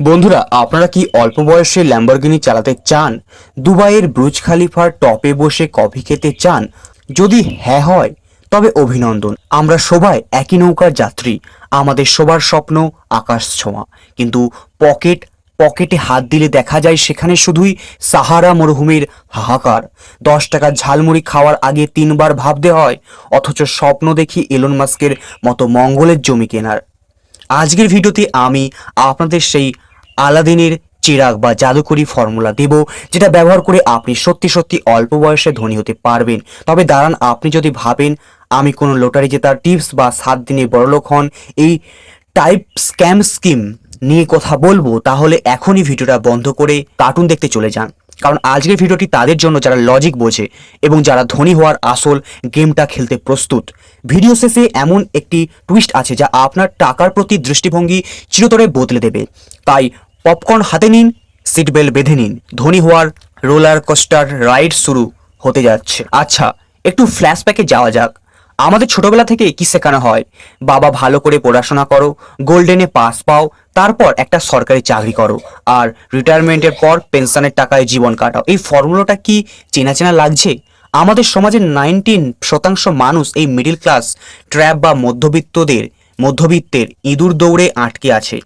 বন্ধুরা, আপনারা কি অল্প বয়সে ল্যাম্বরগিনি চালাতে চান? দুবাইয়ের ব্রুজ খালিফার টপে বসে কফি খেতে চান? যদি হ্যাঁ হয়, তবে অভিনন্দন। আমরা সবাই একই নৌকার যাত্রী। আমাদের সবার স্বপ্ন আকাশ ছোঁয়া। কিন্তু পকেট, পকেটে হাত দিলে দেখা যায় সেখানে শুধুই সাহারা মরুভূমির হাহাকার। দশ টাকার ঝালমুড়ি খাওয়ার আগে তিনবার ভাবতে হয়, অথচ স্বপ্ন দেখি এলন মাস্কের মতো মঙ্গলের জমি কেনার। আজকের ভিডিওতে আমি আপনাদের সেই আলাদিনের চিরাগ বা জাদুকরি ফর্মুলা দেব, যেটা ব্যবহার করে আপনি সত্যি সত্যি অল্প বয়সে ধনী হতে পারবেন। তবে দাঁড়ান, আপনি যদি ভাবেন আমি কোনো লটারি জেতার টিপস বা সাত দিনে বড়লোক হন, এই টাইপ স্ক্যাম স্কিম নিয়ে কথা বলব, তাহলে এখনই ভিডিওটা বন্ধ করে কার্টুন দেখতে চলে যান। কারণ আজকের ভিডিওটি তাদের জন্য যারা লজিক বোঝে এবং যারা ধনী হওয়ার আসল গেমটা খেলতে প্রস্তুত। ভিডিও শেষে এমন একটি টুইস্ট আছে যা আপনার টাকার প্রতি দৃষ্টিভঙ্গি চিরতরে বদলে দেবে। তাই পপকর্ন হাতে নিন সিট বেল্ট বেঁধে নিন। ধনী হওয়ার রোলার কোস্টার রাইড শুরু হতে যাচ্ছে। আচ্ছা একটু ফ্ল্যাশব্যাকে যাওয়া যাক। আমাদের ছোটবেলা থেকে কি শেখানো হয়? বাবা ভালো করে পড়াশোনা করো গোল্ডেনে পাস পাও, তারপর একটা সরকারি চাকরি করো, আর রিটায়ারমেন্টের পর পেনশনের টাকায় জীবন কাটাও। এই ফর্মুলাটা কি চেনা চেনা লাগছে? আমাদের সমাজের নাইনটিন শতাংশ মানুষ এই মিডিল ক্লাস ট্র্যাপ বা মধ্যবিত্তদের, মধ্যবিত্তের ইঁদুর দৌড়ে আটকে আছে।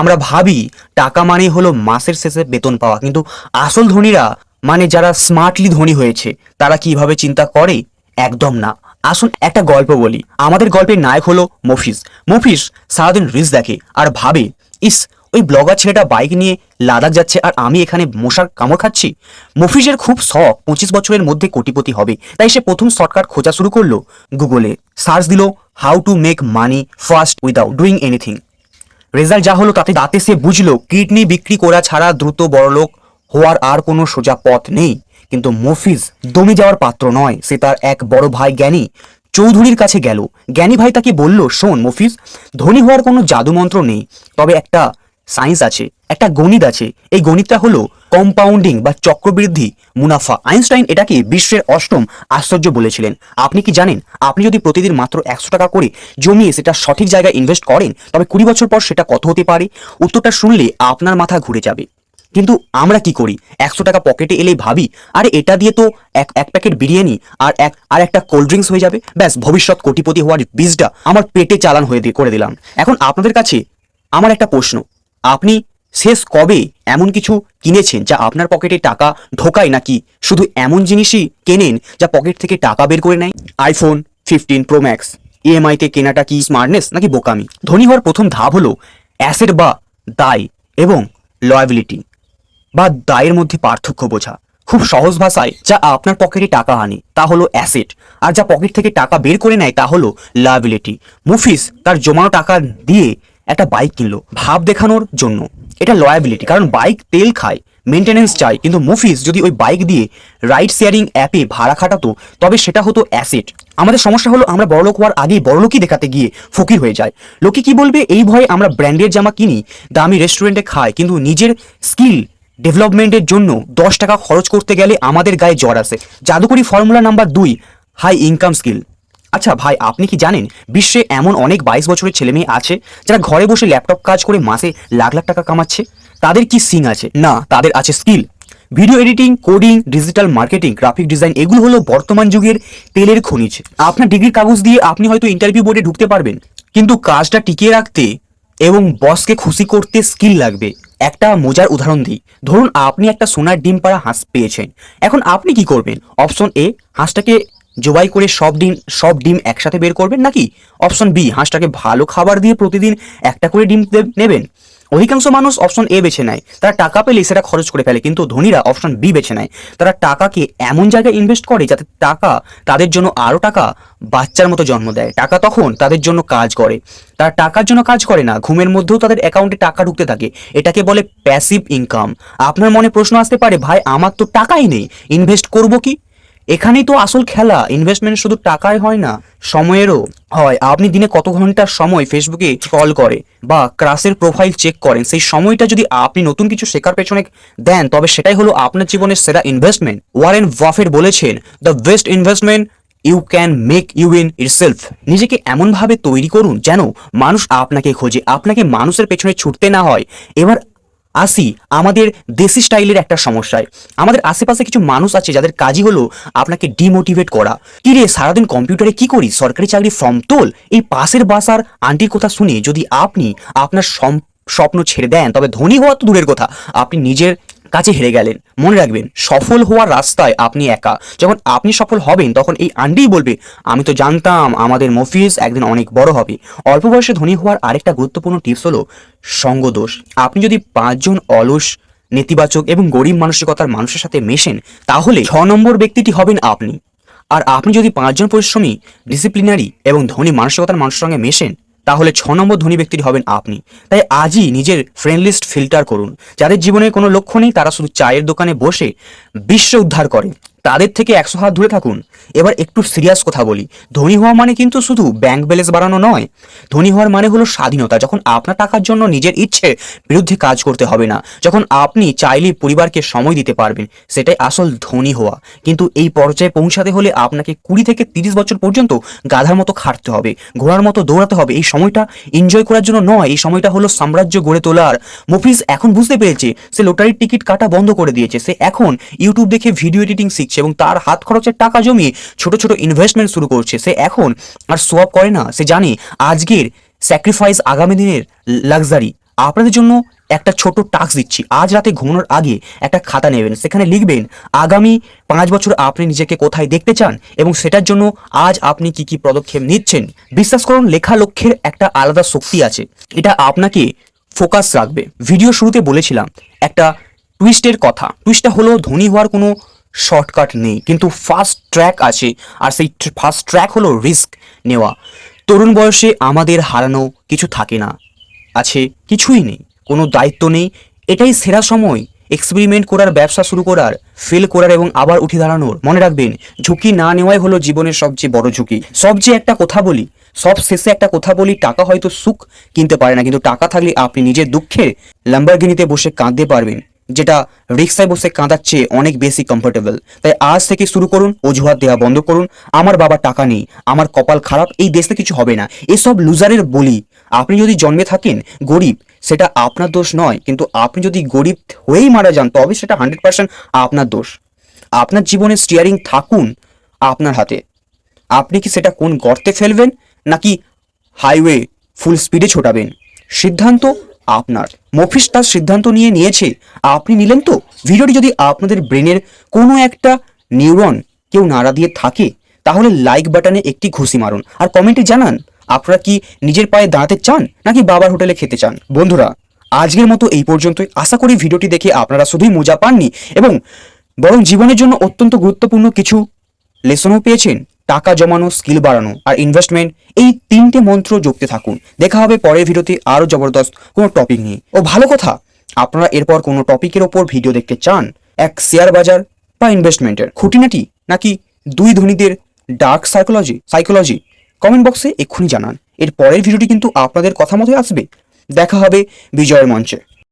আমরা ভাবি টাকা মানে হলো মাসের শেষে বেতন পাওয়া। কিন্তু আসল ধনীরা মানে যারা স্মার্টলি ধনী হয়েছে, তারা কীভাবে চিন্তা করে? একদম না। আসুন একটা গল্প বলি। আমাদের গল্পের নায়ক হলো মফিস মফিস সারাদিন রিলস দেখে আর ভাবে, ইস, ওই ব্লগার ছেলেটা বাইক নিয়ে লাদাখ যাচ্ছে আর আমি এখানে মশার কামড় খাচ্ছি? মফিজের খুব শখ পঁচিশ বছরের মধ্যে কোটিপতি হবে। তাই সে প্রথম শর্টকাট খোঁজা শুরু করল গুগলে সার্চ দিল how to make money fast without doing anything result যা হলো তাতে তাতে সে বুঝলো, কিডনি বিক্রি করা ছাড়া দ্রুত বড়লোক হওয়ার আর কোনো সোজা পথ নেই। কিন্তু মফিজ দমে যাওয়ার পাত্র নয়, সে তার এক বড় ভাই জ্ঞানী চৌধুরীর কাছে গেল। জ্ঞানী ভাই তাকে বলল, শোন মফিজ, ধনী হওয়ার কোনো জাদুমন্ত্র নেই, তবে একটা সায়েন্স আছে, একটা গণিত আছে। এই গণিতটা হলো কম্পাউন্ডিং বা চক্রবৃদ্ধি মুনাফা। আইনস্টাইন এটাকে বিশ্বের অষ্টম আশ্চর্য বলেছিলেন। আপনি কি জানেন, আপনি যদি প্রতিদিন মাত্র একশো টাকা করে জমিয়ে সেটা সঠিক জায়গায় ইনভেস্ট করেন, তবে কুড়ি বছর পর সেটা কত হতে পারে? উত্তরটা শুনলে আপনার মাথা ঘুরে যাবে। কিন্তু আমরা কি করি? একশো টাকা পকেটে এলে ভাবি, আরে এটা দিয়ে তো এক এক প্যাকেট বিরিয়ানি আর এক, আর একটা কোল্ড ড্রিঙ্কস হয়ে যাবে। ব্যাস, ভবিষ্যৎ কোটিপতি হওয়ার বীজটা আমার পেটে চালান হয়ে করে দিলাম। এখন আপনাদের কাছে আমার একটা প্রশ্ন। আপনি শেষ কবে এমন কিছু কিনেছেন যা আপনার পকেটে টাকা ঢোকায় নাকি? শুধু এমন জিনিসই কেনেন যা পকেট থেকে টাকা বের করে নেয়? আইফোন ফিফটিন প্রো ম্যাক্স ইএমআইতে কেনাটা কি স্মার্টনেস নাকি বোকামি? ধনী হওয়ার প্রথম ধাপ হলো অ্যাসেট বা দায় এবং লয়াবিলিটি বা দায়ের মধ্যে পার্থক্য বোঝা। খুব সহজ ভাষায় যা আপনার পকেটে টাকা আনে, তা হলো অ্যাসেট আর যা পকেট থেকে টাকা বের করে নেয়, তা হলো লায়াবিলিটি মুফিস তার জমানো টাকা দিয়ে একটা বাইক কিনলো, ভাব দেখানোর জন্য। এটা লয়াবিলিটি কারণ বাইক তেল খায় মেনটেনেন্স চাই, কিন্তু মুফিস যদি ওই বাইক দিয়ে রাইড শেয়ারিং অ্যাপে ভাড়া খাটাতো, তবে সেটা হতো অ্যাসেট আমাদের সমস্যা হলো আমরা বড়লোক হওয়ার আগেই বড়লোকই দেখাতে গিয়ে ফকির হয়ে যায়। লোকে কি বলবে? এই ভয়ে আমরা ব্র্যান্ডের জামা কিনি, দামি রেস্টুরেন্টে খাই, কিন্তু নিজের স্কিল ডেভেলপমেন্টের জন্য দশ টাকা খরচ করতে গেলে আমাদের গায়ে জ্বর আসে। জাদুকরি ফর্মুলা নাম্বার দুই হাই ইনকাম স্কিল আচ্ছা ভাই, আপনি কি জানেন বিশ্বে এমন অনেক বাইশ বছরের ছেলে মেয়ে আছে যারা ঘরে বসে ল্যাপটপ কাজ করে মাসে লাখ লাখ টাকা কামাচ্ছে? তাদের কি সিং আছে? না, তাদের আছে skill. Video editing, coding, digital marketing, graphic design, এগুলো হলো বর্তমান যুগের তেলের খনিজ। আপনার ডিগ্রির কাগজ দিয়ে আপনি হয়তো ইন্টারভিউ বোর্ডে ঢুকতে পারবেন, কিন্তু কাজটা টিকিয়ে রাখতে এবং বসকে খুশি করতে স্কিল লাগবে। একটা মজার উদাহরণ দিই। ধরুন, আপনি একটা সোনার ডিম পাড়া হাঁস পেয়েছেন। এখন আপনি কি করবেন? অপশন এ, হাঁসটাকে জবাই করে সব ডিম সব ডিম একসাথে বের করবেন নাকি? অপশন বি, হাঁসটাকে ভালো খাবার দিয়ে প্রতিদিন একটা করে ডিম নেবেন। অধিকাংশ মানুষ অপশন এ বেছে নেয়। তারা টাকা পেলে সেটা খরচ করে ফেলে, কিন্তু ধনীরা অপশন বি বেছে নেয়। তারা টাকাকে এমন জায়গায় ইনভেস্ট করে যাতে টাকা তাদের জন্য আরও টাকা বাচ্চার মতো জন্ম দেয়। টাকা তখন তাদের জন্য কাজ করে। তারা টাকার জন্য কাজ করে না, ঘুমের মধ্যেও তাদের অ্যাকাউন্টে টাকা ঢুকতে থাকে। এটাকে বলে প্যাসিভ ইনকাম আপনার মনে প্রশ্ন আসতে পারে, ভাই, আমার তো টাকাই নেই ইনভেস্ট করব কি? এখানেই তো আসল খেলা। ইনভেস্টমেন্ট শুধু টাকায় হয় না, সময়েরও হয়। আপনি দিনে কত ঘণ্টা সময় ফেসবুকে কল করে বা ক্রাসের প্রোফাইল চেক করেন, সেই সময়টা যদি আপনি নতুন কিছু শেখার পেছনে দেন, তবে সেটাই হলো আপনার জীবনের সেরা ইনভেস্টমেন্ট ওয়ারেন বাফেট বলেছেন the best investment you can make you in itself নিজেকে এমনভাবে তৈরি করুন যেন মানুষ আপনাকে খোঁজে, আপনাকে মানুষের পেছনে ছুটতে না হয়। এবার আসি আমাদের দেশি স্টাইলের একটা সমস্যায়। আমাদের আশেপাশে কিছু মানুষ আছে যাদের কাজই হলো আপনাকে ডিমোটিভেট করা। কি রে, সারাদিন কম্পিউটারে কি করি সরকারি চাকরি ফর্ম তোল। এই পাশের বাসার আন্টির কথা শুনে যদি আপনি আপনার স্বপ্ন ছেড়ে দেন, তবে ধনী হওয়া তো দূরের কথা। আপনি নিজের কাছে হেরে গেলেন। মনে রাখবেন, সফল হওয়ার রাস্তায় আপনি একা। যখন আপনি সফল হবেন, তখন এই আন্টিই বলবে, আমি তো জানতাম আমাদের মফিজ একদিন অনেক বড় হবে। অল্প বয়সে ধনী হওয়ার আরেকটা গুরুত্বপূর্ণ টিপস হলো সঙ্গদোষ। আপনি যদি পাঁচজন অলস, নেতিবাচক এবং গরিব মানসিকতার মানুষের সাথে মেশেন, তাহলে ছ নম্বর ব্যক্তিটি হবেন আপনি। আর আপনি যদি পাঁচজন পরিশ্রমী ডিসিপ্লিনারি এবং ধনী মানসিকতার মানুষের সঙ্গে মেশেন তাহলে ছ নম্বর ধনী ব্যক্তিটি হবেন আপনি। তাই আজই নিজের ফ্রেন্ডলিস্ট ফিল্টার করুন। যাদের জীবনে কোনো লক্ষ্য নেই, তারা শুধু চায়ের দোকানে বসে বিশ্ব উদ্ধার করে। তাদের থেকে একশো হাত দূরে থাকুন। এবার একটু সিরিয়াস কথা বলি। ধনী হওয়া মানে কিন্তু শুধু ব্যাংক ব্যালেন্স বাড়ানো নয়। ধনী হওয়ার মানে হলো স্বাধীনতা। যখন আপনার টাকার জন্য নিজের ইচ্ছে বিরুদ্ধে কাজ করতে হবে না, যখন আপনি চাইলেই পরিবারকে সময় দিতে পারবেন, সেটাই আসল ধনী হওয়া। কিন্তু এই পর্যায়ে পৌঁছাতে হলে আপনাকে কুড়ি থেকে তিরিশ বছর পর্যন্ত গাধার মতো খাটতে হবে, ঘোড়ার মতো দৌড়াতে হবে। এই সময়টা এনজয় করার জন্য নয়, এই সময়টা হলো সাম্রাজ্য গড়ে তোলার। মফিজ এখন বুঝতে পেরেছে, সে লটারির টিকিট কাটা বন্ধ করে দিয়েছে। সে এখন ইউটিউব দেখে ভিডিও এডিটিং শিখছে। এবং তার হাত খরচের টাকা জমিয়ে ছোট ছোট ইনভেস্টমেন্ট শুরু করছে। সে এখন আর সোয়াপ করে না। সে জানে আজকের স্যাক্রিফাইস আগামী দিনের লাক্সারি আপনাদের জন্য একটা ছোট টাস্ক দিচ্ছি। আজ রাতে ঘুমানোর আগে একটা খাতা নেবেন। সেখানে লিখবেন, আগামী পাঁচ বছর আপনি নিজেকে কোথায় দেখতে চান এবং সেটার জন্য আজ আপনি কি কি পদক্ষেপ নিচ্ছেন? বিশ্বাস করুন, লেখা লক্ষ্যের একটা আলাদা শক্তি আছে। এটা আপনাকে ফোকাস রাখবে। ভিডিও শুরুতে বলেছিলাম একটা টুইস্টের কথা। টুইস্টটা হলো ধনী হওয়ার কোনো শর্টকাট নেই। কিন্তু ফার্স্ট ট্র্যাক আছে আর সেই ফার্স্ট ট্র্যাক হলো রিস্ক নেওয়া। তরুণ বয়সে আমাদের হারানো কিছু থাকে না, আছে কিছুই নেই, কোনো দায়িত্ব নেই। এটাই সেরা সময়। এক্সপেরিমেন্ট করার, ব্যবসা শুরু করার ফেল করার এবং আবার উঠে দাঁড়ানোর। মনে রাখবেন, ঝুঁকি না নেওয়াই হলো জীবনের সবচেয়ে বড় ঝুঁকি। সবচেয়ে একটা কথা বলি, সব শেষে একটা কথা বলি, টাকা হয়তো সুখ কিনতে পারে না, কিন্তু টাকা থাকলে আপনি নিজের দুঃখে লাম্বারগিনিতে বসে কাঁদতে পারবেন। যেটা রিক্সায় বসে কাঁদার চেয়ে অনেক বেশি কমফোর্টেবল তাই আজ থেকে শুরু করুন, অজুহাত দেওয়া বন্ধ করুন। আমার বাবা টাকা নেই, আমার কপাল খারাপ, এই দেশে কিছু হবে না। এসব লুজারের বলি। আপনি যদি জন্মে থাকেন গরিব, সেটা আপনার দোষ নয়, কিন্তু আপনি যদি গরিব হয়েই মারা যান, তবে সেটা হান্ড্রেড পার্সেন্ট আপনার দোষ। আপনার জীবনে স্টিয়ারিং থাকুন আপনার হাতে। আপনি কি সেটা কোন গর্তে ফেলবেন, নাকি হাইওয়ে ফুল স্পিডে ছোটাবেন? সিদ্ধান্ত আপনার। মফিস তার সিদ্ধান্ত নিয়ে নিয়েছে। আপনি নিলেন তো? ভিডিওটি যদি আপনাদের ব্রেনের কোনো একটা নিউরন কেউ নাড়া দিয়ে থাকে, তাহলে লাইক বাটনে একটি ঘুষি মারুন। আর কমেন্টে জানান, আপনারা কি নিজের পায়ে দাঁড়াতে চান, নাকি বাবার হোটেলে খেতে চান? বন্ধুরা, আজকের মতো এই পর্যন্তই। আশা করি ভিডিওটি দেখে আপনারা শুধুই মজা পাননি এবং বরং জীবনের জন্য অত্যন্ত গুরুত্বপূর্ণ কিছু লেসনও পেয়েছেন। টাকা জমানো স্কিল বাড়ানো আর ইনভেস্টমেন্ট এই তিনটে মন্ত্র জপতে থাকুন। দেখা হবে পরের ভিডিওতে আরও জবরদস্ত কোনো টপিক নিয়ে। ও ভালো কথা, আপনারা এরপর কোনো টপিকের ওপর ভিডিও দেখতে চান? এক শেয়ার বাজার বা ইনভেস্টমেন্টের খুঁটিনাটি নাকি দুই ধনীদের ডার্ক সাইকোলজি সাইকোলজি কমেন্ট বক্সে এক্ষুনি জানান। এর পরের ভিডিওটি কিন্তু আপনাদের কথা মতোই আসবে। দেখা হবে বিজয়ের মঞ্চে।